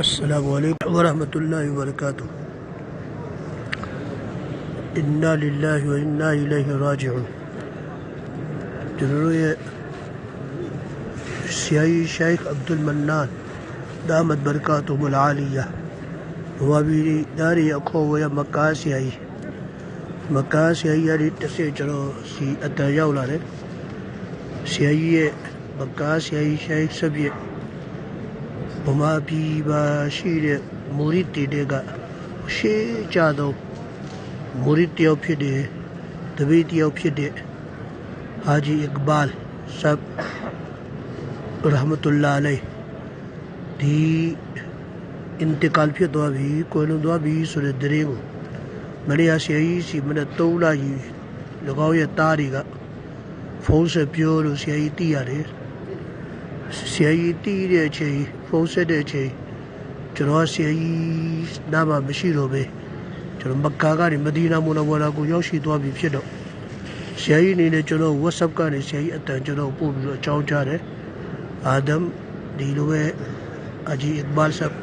السلام علیکم ورحمۃ اللہ وبرکاتہ انا للہ و انا الیہ راجعون. جنرو سیائی شیخ عبد المنان دامت برکاتہ العالیہ وہ بھی داری اکھو ہو یا مکہ سے آئی مکہ سے آئی یاری تسے چلو سی اتر جاؤ لارے سیائی مکہ سے آئی شیخ سب یہ ပါရှိတဲ့မူရီတီတွေကရှေးကြသောမူရီတယောက်ဖြစ်တဲ့တပည့်တယောက်ဖြစ်တဲ့ဟာဂျီအစ်ဘာလ်ဆပ်ရဟမတုလာအလိုင်ဒီအင်တကာလ်ဖြစ်သွားပြီကိုလွန်သွားပြီ ဆိုတဲ့တဲ့ကိုမလေးယားဆရာကြီးစီမနဲ့သုံးလာကြီး၎င်းရဲ့သားတွေကဖုန်းဆက်ပြောလို့ဆရာကြီးသိရတယ်ဆရာကြီးတီးတဲ့အချိန်ဖုန်းဆက်တဲ့အချိန်ကျွန်တော်ဆရာကြီးနားမှာမရှိတော့ပဲကျွန်တော်မက္ကာကနေမဒီနာမူနဝရာကိုရောက်ရှိသွားပြီဖြစ်တော့ဆရာကြီးအနေနဲ့ကျွန်တော် WhatsApp ကနေဆရာကြီးအတန်ကျွန်တော်ပို့ပြီးတော့အကြောင်းကြားတယ်အာဒမ်ဒီလိုပဲအဂျီအစ်ဘာလ်ဆပ်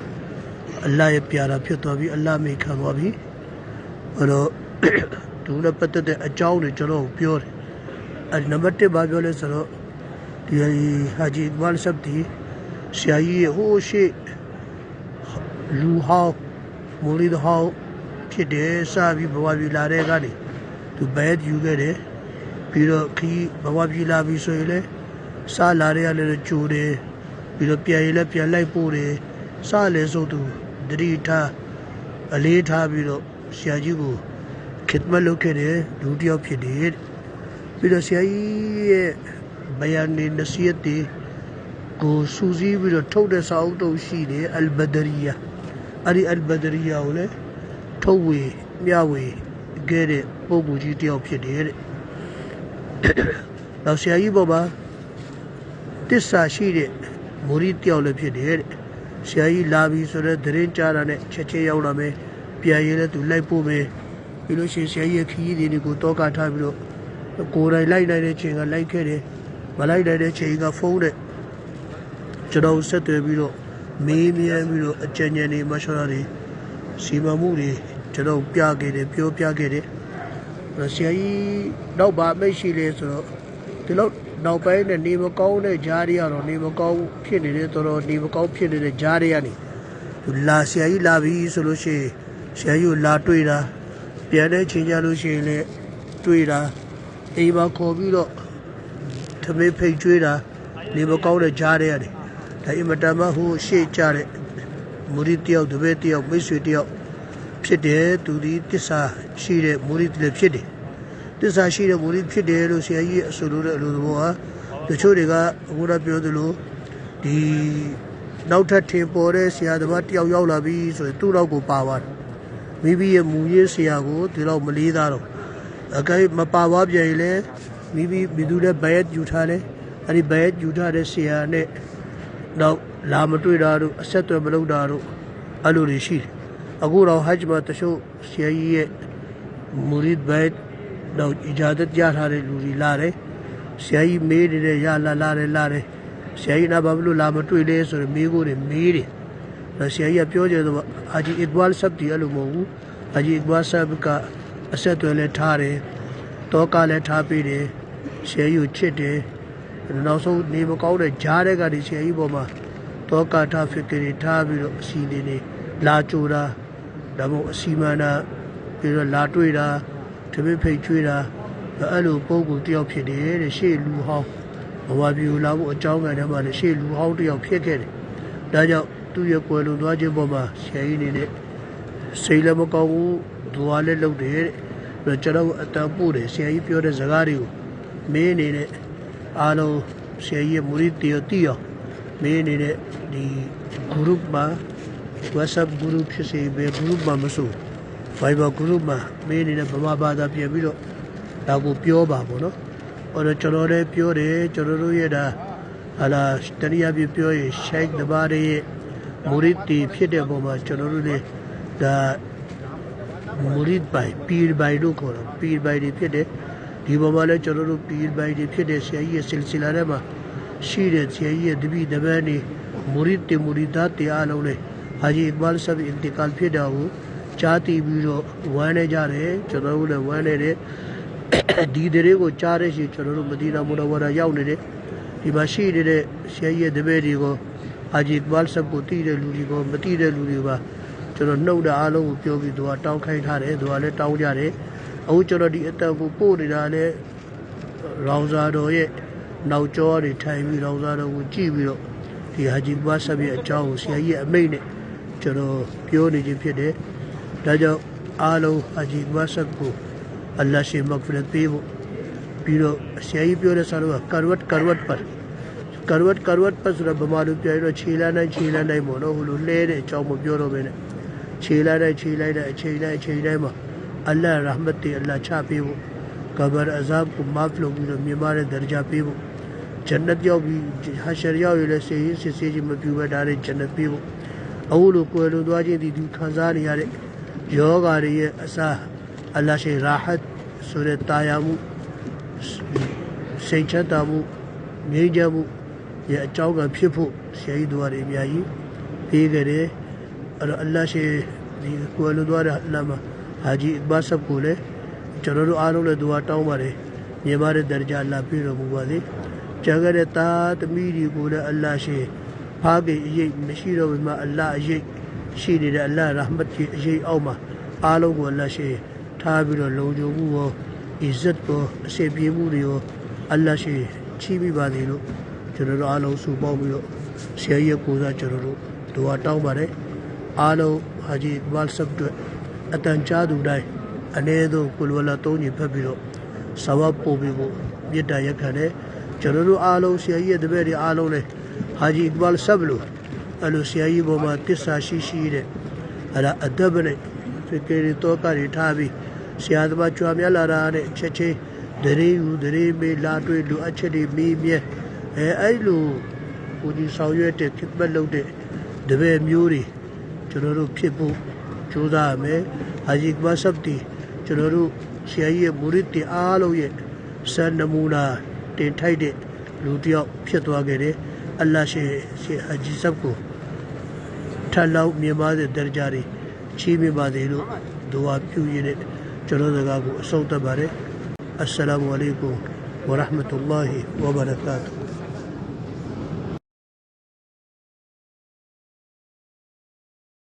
အလ္လာဟ်ရဲ့ပြာရာဖြစ်သွားပြီအလ္လာဟ်မိခံသွားပြီအဲ့တော့သူနဲ့ပတ်သက်တဲ့အကြောင်းတွေကျွန်တော်ပြောတယ်အဲ့နံပါတ်1ဘာပြောလဲဆိုတော့ ဒီဟာဂျီအစ်ဘာလ်ဆပ်ဒီဆရာကြီးရဲ့ဟိုးရှိလူဟောင်းမူလီဒဟောင်းဖြစ်တယ်စပြီးဘဝပြည်လာတဲ့ကနေသူဘဲယူခဲ့တယ်ပြီးတော့ခီးဘဝပြည်လာပြီးဆိုရင်လည်းစလာတဲ့ကလည်းကြိုတယ်ပြီးတော့ပြန်ရင်လည်းပြန်လိုက်ပို့တယ်စလည်းဆိုသူတတိထားအလေးထားပြီးတော့ဆရာကြီးကိုခစ်မတ်လုပ်ခဲ့တယ်လူတစ်ယောက်ဖြစ်တယ်ပြီးတော့ဆရာကြီးရဲ့ ဘယန်နေနစီယတ်တီကိုစူးစီးပြီးတော့ထုတ်တဲ့စာအုပ်တုပ်ရှိတယ်အလ်ဘဒရီယာအဲ့ဒီအလ်ဘဒရီယာကိုလည်းထုတ်ဝေမျှဝေခဲ့တဲ့ပုံပူကြီးတယောက်ဖြစ်တယ်တဲ့နောက်ဆရာကြီးပေါ်မှာတစ္ဆာရှိတဲ့မူရီတယောက်လည်းဖြစ်တယ်တဲ့ဆရာကြီးလာပြီဆိုတော့သတင်းကြားတာနဲ့ချက်ချင်းရောက်လာမယ်ပြန်ရင်လည်းသူလိုက်ပို့မယ်ပြီးလို့ရှိရင်ဆရာကြီးရဲ့ခရီးတွေကိုတောကထားပြီးတော့ကိုယ်တိုင်လိုက်နိုင်တဲ့ချိန်ကလိုက်ခဲ့တယ် မလိုက်နိုင်တဲ့ချိန်ကဖုန်းနဲ့ကျွန်တော်ဆက်သွယ်ပြီးတော့မေးမြန်းပြီးတော့အကြံဉာဏ်တွေမရှော်ရတွေစီမံမှုတွေကျွန်တော်ပြခဲ့တယ်ပြောပြခဲ့တယ်ဆရာကြီးနောက်ပါမိတ်ရှိလေဆိုတော့ဒီလောက်နောက်ပိုင်းနဲ့နေမကောင်းတဲ့ဂျားတွေကတော့နေမကောင်းဖြစ်နေတဲ့တော်တော်နေမကောင်းဖြစ်နေတဲ့ဂျားတွေကနေသူလာဆရာကြီးလာပြီဆိုလို့ရှိရင်ဆရာကြီးကိုလာတွေ့တာပြန်တဲ့ချိန်ကြလို့ရှိရင်လည်းတွေ့တာအိမ်မှာခေါ်ပြီးတော့ သမီးဖိတ်ကျွေးတာနေမကောင်းတဲ့ဂျားတွေကနေဒါအင်မတန်မှဟိုရှေ့ကြတဲ့မူရီတယောက်တပည့်တယောက်မိတ်ဆွေတယောက်ဖြစ်တယ်သူဒီတစ္ဆာရှိတဲ့မူရီလည်းဖြစ်တယ်တစ္ဆာရှိတဲ့မူရီဖြစ်တယ်လို့ဆရာကြီးအဆိုလို့တဲ့အလိုသဘောဟာတချို့တွေကအခုတော့ပြောသလိုဒီနောက်ထပ်ထင်ပေါ်တဲ့ဆရာသမားတယောက်ရောက်လာပြီဆိုရင်သူ့တော့ကိုပါသွားတယ်မိမိရဲ့မူရေးဆရာကိုဒီတော့မလေးသားတော့အကဲမပါသွားပြန်ရင်လည်း မိမိမိသူလည်းဘယက်ယူထားတယ်အဲ့ဒီဘယက်ယူထားတဲ့ဆရာနဲ့တော့လာမတွေ့တာတို့အဆက်အသွယ်မလုပ်တာတို့အဲ့လိုတွေရှိတယ်အခုတော့ဟဂျ်မှာတချို့ဆရာကြီးရဲ့မူရစ်ဘိုက်တော့အဂျာဒတ်ရထားတဲ့လူတွေလာတယ်ဆရာကြီးမေးနေတဲ့ရလာလာတယ်လာတယ်ဆရာကြီးနာဘာလို့လာမတွေ့လဲဆိုတော့မေးကိုတွေမေးတယ်ဆရာကြီးကပြောကြတော့အာဂျီအစ်ဘွာလ်ဆပ်တီအဲ့လိုမဟုတ်ဘူးအာဂျီအစ်ဘွာလ်ဆပ်ကအဆက်အသွယ်လည်းထားတယ် တောကလည်းထားပေးတယ်ဆရာကြီးကိုချစ်တယ်နောက်ဆုံးနေမကောင်းတဲ့ဂျားတဲ့ကနေဆရာကြီးပေါ်မှာတောကထားဖိကရီထားပြီးတော့အစီနေနေလာကြိုတာဒါမှမဟုတ်အစီမန္တာပြီးတော့လာတွေ့တာတပိဖိတ်ကျွေးတာအဲ့လိုပုံကူတယောက်ဖြစ်တယ်တဲ့ရှေ့လူဟောင်းဘဝပြူလာဖို့အကြောင်းကတည်းကလည်းရှေ့လူဟောင်းတယောက်ဖြစ်ခဲ့တယ်ဒါကြောင့်သူ့ရဲ့ကွယ်လွန်သွားခြင်းပေါ်မှာဆရာကြီးနေနဲ့စိတ်လည်းမကောင်းဘူးဒွါလည်းလုပ်တယ်တဲ့ ကျွန်တော်အတန်ပို့တယ်ဆရာကြီးပြောတဲ့စကားတွေကိုမင်းအနေနဲ့အားလုံးဆရာကြီးရဲ့မူရီတီယောတီယောမင်းအနေနဲ့ဒီ group မှာ WhatsApp group ဖြစ်စေပဲ group မှာမဆို Viber group မှာမင်းအနေနဲ့ဗမာဘာသာပြန်ပြီးတော့ဒါကိုပြောပါပေါ့နော်ဟောတော့ကျွန်တော်လည်းပြောတယ်ကျွန်တော်တို့ရဲ့ဒါဟာလာတနည်းအားဖြင့်ပြောရင် Sheikh တပါးရဲ့မူရီတီဖြစ်တဲ့ပုံမှာကျွန်တော်တို့လည်းဒါ မူရီပိုင်ပီပိုင်လို့ခေါ်တော့ပီပိုင်တွေဖြစ်တယ်ဒီပေါ်မှာလည်းကျွန်တော်တို့ပီပိုင်တွေဖြစ်တဲ့ဆရာကြီးရဲ့ဆင်ဆီလာထဲမှာရှိတဲ့ဆရာကြီးရဲ့တပည့်တပန်းနေမူရီတီမူရီသားတရားလုံးလေးဟာဂျီ အစ်ဘာလ်ဆပ်အင်တီကာဖြစ်တာကိုကြားတည်ပြီးတော့ဝမ်းနေကြတယ်ကျွန်တော်တို့လည်းဝမ်းနေတယ်ဒီတရေကိုကြားတဲ့ရှင်ကျွန်တော်တို့မဒီနာမူနဝရာရောက်နေတယ်ဒီမှာရှိနေတဲ့ဆရာကြီးရဲ့တပည့်တွေကိုဟာဂျီအစ်ဘာလ်ဆပ်ကိုတည်တဲ့လူတွေကိုမတည်တဲ့လူတွေပါကျွန်တော်နှုတ်တဲ့အားလုံးကိုပြောပြီးသူကတောင်းခိုင်းထားတယ်သူကလည်းတောင်းကြတယ်အခုကျွန်တော်ဒီအတန်ကိုပို့နေတာလည်းရောင်စာတော်ရဲ့နောက်ကျောတွေထိုင်ပြီးရောင်စာတော်ကိုကြည့်ပြီးတော့ဒီဟာဂျီဘွားဆပ်ရဲ့အကြောင်းကိုဆရာကြီးရဲ့အမိန့်နဲ့ကျွန်တော်ပြောနေခြင်းဖြစ်တယ်။ဒါကြောင့်အားလုံးဟာဂျီဘွားဆပ်ကိုအလ္လာရှိမဂ်ဖရတ်ပေးဖို့ပြီးတော့ဆရာကြီးပြောတဲ့စာတော့ကာဝတ်ကာဝတ်ပတ်ကာဝတ်ကာဝတ်ပတ်ဆိုတော့ဗမာလူပြောရတော့ခြေလန်းတိုင်းခြေလန်းတိုင်းပေါ့နော်ဟိုလိုလဲတဲ့အကြောင်းမပြောတော့ဘဲနဲ့ ခြေလန်းတိုင်းခြေလိုက်တဲ့အချိန်တိုင်းအချိန်တိုင်းမှာအလ္လာရဟမတ်တေအလ္လာချပေးဖို့ကဘာအဇပ်ကိုမာဖလို့ပြီးတော့မြင်ပါတဲ့ဒရဂျာပေးဖို့ဂျန်နတ်ရောက်ပြီးဟာရှရရောက်ရလဲစေရင်စစ်စေးချင်းမပြူပဲဒါတဲ့ဂျန်နတ်ပေးဖို့အခုလိုကိုယ်လိုသွားခြင်းဒီသူခံစားနေရတဲ့ယောဂါတွေရဲ့အစာအလ္လာရှိရာဟတ်ဆိုတဲ့တာယာမှုစိတ်ချမ်းသာမှုငြိမ်းချမ်းမှုရဲ့အကြောင်းကဖြစ်ဖို့ဆရာကြီးတို့ရအများကြီးပေးကြတယ် အဲ့တော့အလ္လာရှိဒီကိုယ်လိုသွားတဲ့အလ္လာမှာဟာဂျီအဘာဆပ်ကိုလည်းကျွန်တော်တို့အားလုံးလည်းသူကတောင်းပါတယ်မြင်ပါတဲ့ဒရဂျာအလ္လာပြည့်တော်မူပါစေကြာခဲ့တဲ့သားသမီးတွေကိုလည်းအလ္လာရှင်ဖားကေအရေးမရှိတော့ဘူးမှာအလ္လာအရေးရှိနေတဲ့အလ္လာရဟမတ်ကြီးအရေးအောက်မှာအားလုံးကိုအလ္လာရှင်ထားပြီးတော့လုံခြုံမှုရောအစ္စတ်ကိုအစေပြေမှုတွေရောအလ္လာရှင်ချီးမိပါစေလို့ကျွန်တော်တို့အားလုံးစုပေါင်းပြီးတော့ဆရာကြီးရဲ့ကိုယ်စားကျွန်တော်တို့ဒွါတောင်းပါတယ် အားလုံးဟာဂျီဘာလ်ဆပ်တို့အတန်ကြားသူတိုင်းအနည်းဆုံးကုလဝလာ၃ညဖက်ပြီးတော့ဆဝပ်ပို့ပြီးဖို့မြစ်တာရက်ခံတယ်ကျွန်တော်တို့အားလုံးဆရာကြီးရဲ့တပည့်တွေအားလုံးလည်းဟာဂျီအစ်ဘာလ်ဆပ်လို့အဲ့လိုဆရာကြီးပေါ်မှာတစ္ဆာရှိရှိတဲ့အဲ့ဒါအဒဘနဲ့ဖိကေရီတော့ကရီထားပြီးဆရာသမားကြွားများလာတာနဲ့ချက်ချင်းဒရေယူဒရေမေးလာတွေ့လူအချက်တွေမီးမြဲအဲအဲ့လိုကိုကြီးဆောင်ရွက်တဲ့ခစ်ဘတ်လုပ်တဲ့တပည့်မျိုးတွေ ကျွန်တော်တို့ဖြစ်ဖို့ကြိုးစားရမယ်ဟာဂျီကဘာဆပ်တီကျွန်တော်တို့ဆရာကြီးရဲ့မူရစ်တီအားလုံးရဲ့စံနမူနာတင်ထိုက်တဲ့လူတစ်ယောက်ဖြစ်သွားခဲ့တယ်အလ္လာရှိရှိဟာဂျီဆပ်ကိုထပ်လောက်မြင်ပါတဲ့ဒရဂျာတွေချီးမြှင့်ပါစေလို့ဒုဝါပြုရတဲ့ကျွန်တော်စကားကိုအဆုံးသတ်ပါတယ်အစ္စလာမုအလိုင်ကွမ်ဝရဟမတု ல்லா ဟီဝဘရကာတူ